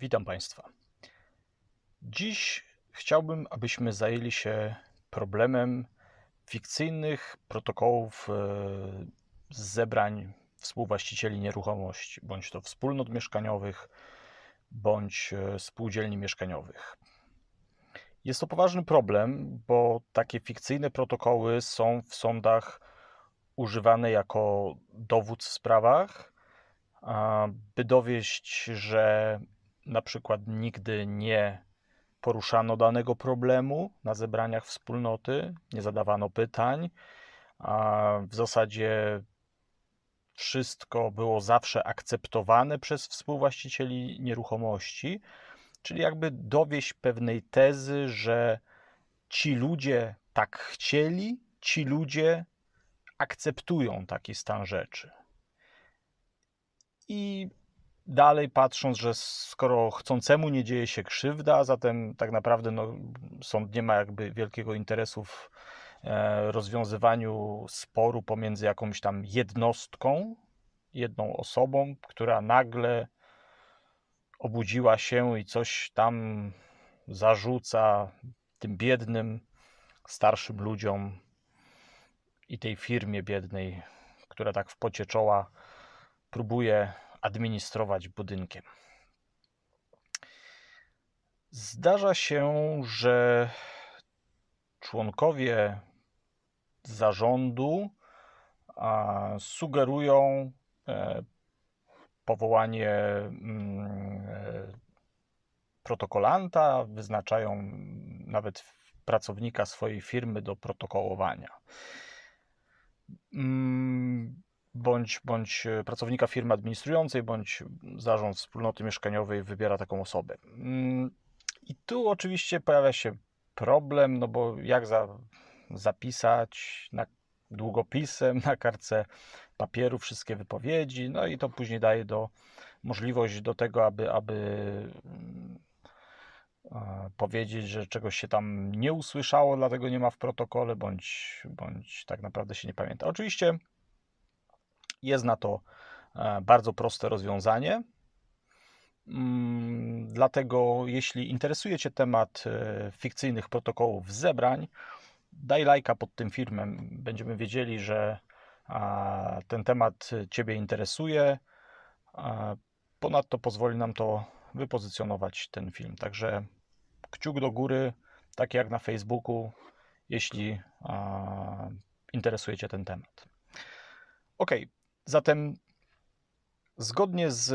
Witam Państwa. Dziś chciałbym, abyśmy zajęli się problemem fikcyjnych protokołów e, zebrań współwłaścicieli nieruchomości, bądź to wspólnot mieszkaniowych, bądź e, spółdzielni mieszkaniowych. Jest to poważny problem, bo takie fikcyjne protokoły są w sądach używane jako dowód w sprawach, by dowieść, że na przykład nigdy nie poruszano danego problemu na zebraniach wspólnoty, nie zadawano pytań, a w zasadzie wszystko było zawsze akceptowane przez współwłaścicieli nieruchomości, czyli jakby dowieść pewnej tezy, że ci ludzie tak chcieli, ci ludzie akceptują taki stan rzeczy. I dalej patrząc, że skoro chcącemu nie dzieje się krzywda, zatem tak naprawdę no, sąd nie ma jakby wielkiego interesu w e, rozwiązywaniu sporu pomiędzy jakąś tam jednostką, jedną osobą, która nagle obudziła się i coś tam zarzuca tym biednym, starszym ludziom i tej firmie biednej, która tak w pocie czoła próbuje administrować budynkiem. Zdarza się, że członkowie zarządu sugerują e, powołanie mm, e, protokolanta, wyznaczają nawet pracownika swojej firmy do protokołowania. Bądź, bądź e, pracownika firmy administrującej, bądź zarząd wspólnoty mieszkaniowej wybiera taką osobę. Mm, I tu oczywiście pojawia się problem, no bo jak za, zapisać na długopisem, na kartce papieru wszystkie wypowiedzi, no i to później daje do możliwość do tego, aby, aby mm, powiedzieć, że czegoś się tam nie usłyszało, dlatego nie ma w protokole, bądź, bądź tak naprawdę się nie pamięta. Oczywiście jest na to e, bardzo proste rozwiązanie. Mm, dlatego, jeśli interesuje Cię temat e, fikcyjnych protokołów zebrań, daj lajka pod tym filmem. Będziemy wiedzieli, że ten temat Ciebie interesuje. Ponadto pozwoli nam to wypozycjonować ten film. Także kciuk do góry, tak jak na Facebooku, jeśli interesuje Cię ten temat. Ok, Zatem zgodnie z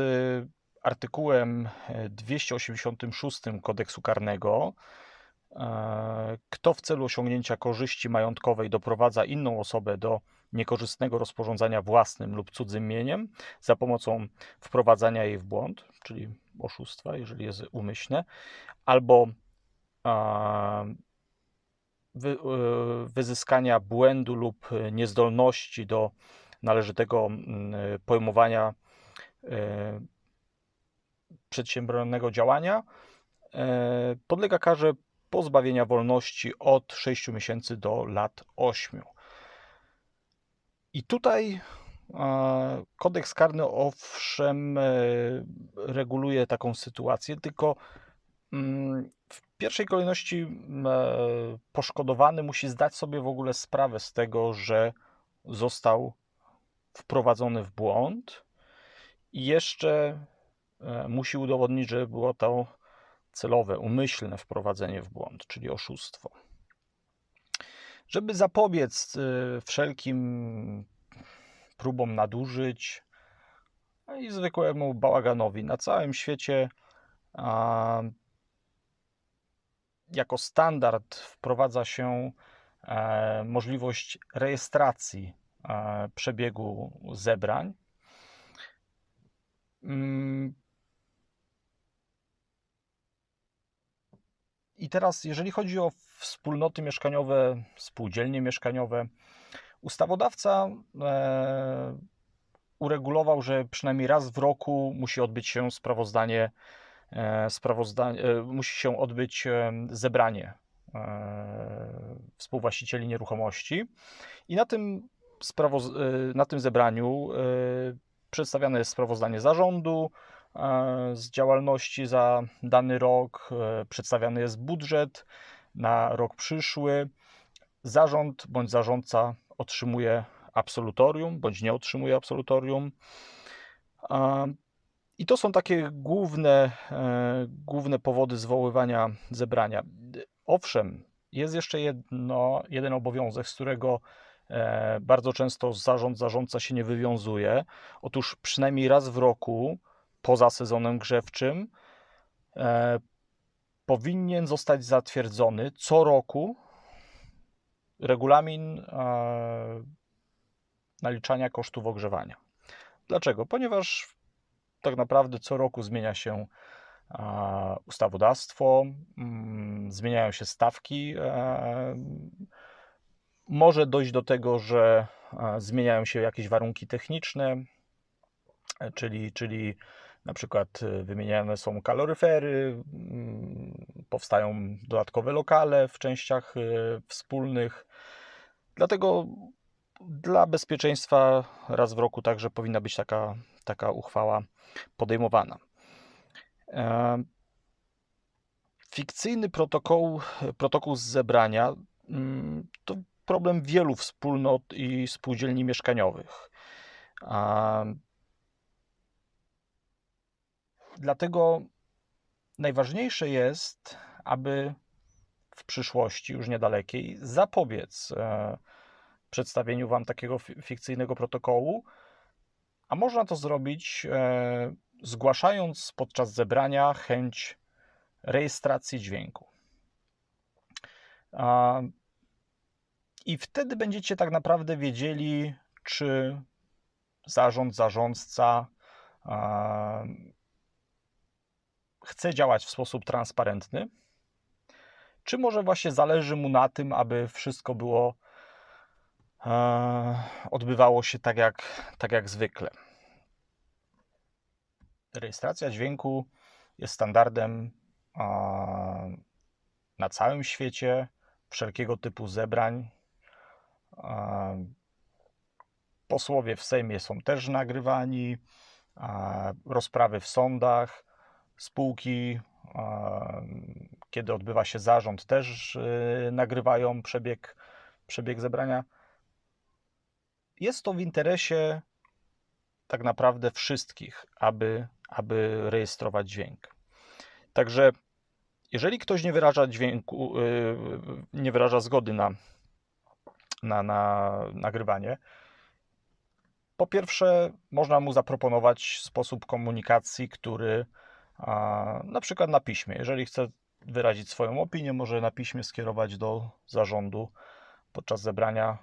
artykułem 286 kodeksu karnego, e, kto w celu osiągnięcia korzyści majątkowej doprowadza inną osobę do niekorzystnego rozporządzania własnym lub cudzym mieniem za pomocą wprowadzania jej w błąd, czyli oszustwa, jeżeli jest umyślne, albo e, wyzyskania błędu lub niezdolności do należytego mm, pojmowania e, przedsiębionego działania, e, podlega karze pozbawienia wolności od 6 miesięcy do lat 8. I tutaj e, kodeks karny owszem reguluje taką sytuację, tylko mm, w pierwszej kolejności poszkodowany musi zdać sobie w ogóle sprawę z tego, że został wprowadzony w błąd i jeszcze e, musi udowodnić, że było to celowe, umyślne wprowadzenie w błąd, czyli oszustwo. Żeby zapobiec e, wszelkim próbom nadużyć no i zwykłemu bałaganowi na całym świecie, jako standard wprowadza się e, możliwość rejestracji przebiegu zebrań. Mm. I teraz, jeżeli chodzi o wspólnoty mieszkaniowe, spółdzielnie mieszkaniowe, ustawodawca e, uregulował, że przynajmniej raz w roku musi odbyć się sprawozdanie, e, sprawozdanie musi się odbyć zebranie współwłaścicieli nieruchomości. I na tym Y, na tym zebraniu y, przedstawiane jest sprawozdanie zarządu, z działalności za dany rok, przedstawiany jest budżet na rok przyszły. Zarząd bądź zarządca otrzymuje absolutorium bądź nie otrzymuje absolutorium. I to są takie główne, główne powody zwoływania zebrania. Owszem, jest jeszcze jedno, jeden obowiązek, z którego bardzo często zarząd, zarządca się nie wywiązuje. Otóż przynajmniej raz w roku, poza sezonem grzewczym, e, powinien zostać zatwierdzony co roku regulamin naliczania kosztów ogrzewania. Dlaczego? Ponieważ tak naprawdę co roku zmienia się ustawodawstwo, mm, zmieniają się stawki. E, może dojść do tego, że zmieniają się jakieś warunki techniczne, e, czyli, czyli na przykład e, wymieniane są kaloryfery, mm, powstają dodatkowe lokale w częściach wspólnych. Dlatego dla bezpieczeństwa raz w roku także powinna być taka, taka uchwała podejmowana. E, fikcyjny protokół, protokół z zebrania mm, to problem wielu wspólnot i spółdzielni mieszkaniowych. Dlatego najważniejsze jest, aby w przyszłości, już niedalekiej, zapobiec e, przedstawieniu Wam takiego fikcyjnego protokołu, a można to zrobić e, zgłaszając podczas zebrania chęć rejestracji dźwięku. I wtedy będziecie tak naprawdę wiedzieli, czy zarząd, zarządca chce działać w sposób transparentny, czy może właśnie zależy mu na tym, aby wszystko było odbywało się tak jak, tak jak zwykle. Rejestracja dźwięku jest standardem na całym świecie wszelkiego typu zebrań. Posłowie w Sejmie są też nagrywani, rozprawy w sądach, spółki, kiedy odbywa się zarząd, też y, nagrywają przebieg, przebieg zebrania jest to w interesie tak naprawdę wszystkich, aby, aby rejestrować dźwięk. Także jeżeli ktoś nie wyraża dźwięku, y, nie wyraża zgody na, na, na nagrywanie, po pierwsze, można mu zaproponować sposób komunikacji, który na przykład na piśmie. Jeżeli chce wyrazić swoją opinię, może na piśmie skierować do zarządu podczas zebrania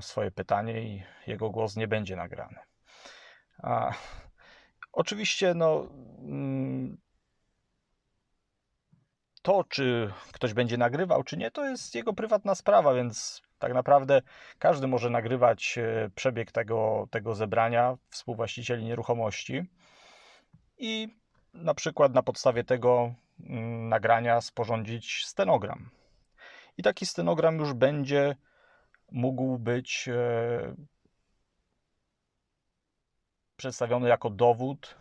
swoje pytanie i jego głos nie będzie nagrany. A, oczywiście, no, mm, to, czy ktoś będzie nagrywał, czy nie, to jest jego prywatna sprawa, więc tak naprawdę każdy może nagrywać e, przebieg tego, tego zebrania, współwłaścicieli nieruchomości i na przykład na podstawie tego mm, nagrania sporządzić stenogram. I taki stenogram już będzie mógł być e, przedstawiony jako dowód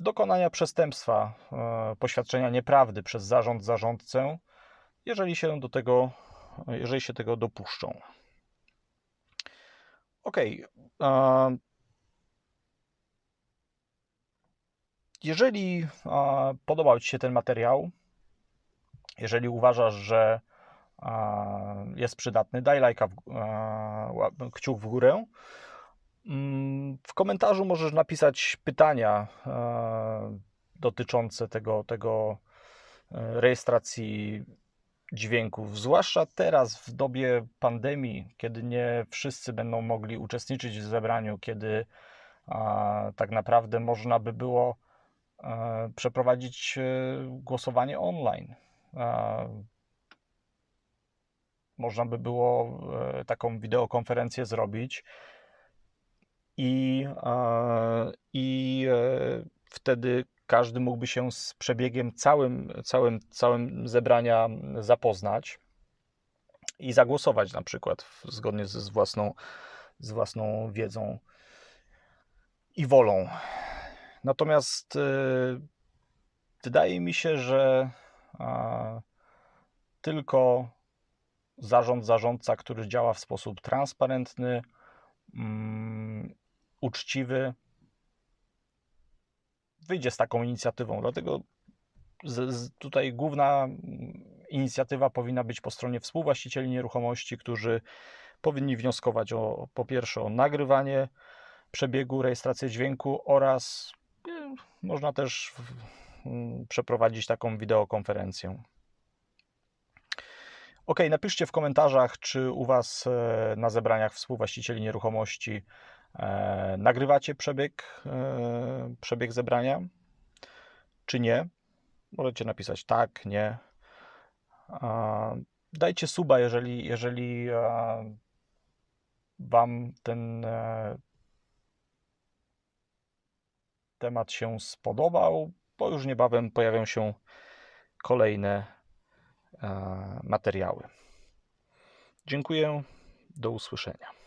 dokonania przestępstwa, e, poświadczenia nieprawdy przez zarząd, zarządcę, jeżeli się do tego, jeżeli się tego dopuszczą. Ok. Jeżeli podobał Ci się ten materiał, jeżeli uważasz, że jest przydatny, daj lajka, w, kciuk w górę. Mm, w komentarzu możesz napisać pytania dotyczące tego, tego e, rejestracji dźwięków, zwłaszcza teraz w dobie pandemii, kiedy nie wszyscy będą mogli uczestniczyć w zebraniu, kiedy tak naprawdę można by było e, przeprowadzić e, głosowanie online. Można by było e, taką wideokonferencję zrobić i, i wtedy każdy mógłby się z przebiegiem całym, całym, całym zebrania zapoznać i zagłosować na przykład zgodnie z, z, własną, z własną wiedzą. i wolą. Natomiast e, wydaje mi się, że e, tylko zarząd, zarządca, który działa w sposób transparentny, mm, uczciwy, wyjdzie z taką inicjatywą. Dlatego z, z tutaj główna inicjatywa powinna być po stronie współwłaścicieli nieruchomości, którzy powinni wnioskować o po pierwsze o nagrywanie przebiegu, rejestrację dźwięku oraz e, można też mm, przeprowadzić taką wideokonferencję. Ok, napiszcie w komentarzach, czy u Was e, na zebraniach współwłaścicieli nieruchomości nagrywacie przebieg, przebieg zebrania, czy nie. Możecie napisać tak, nie. Dajcie suba, jeżeli, jeżeli Wam ten e, temat się spodobał, bo już niebawem pojawią się kolejne e, materiały. Dziękuję. Do usłyszenia.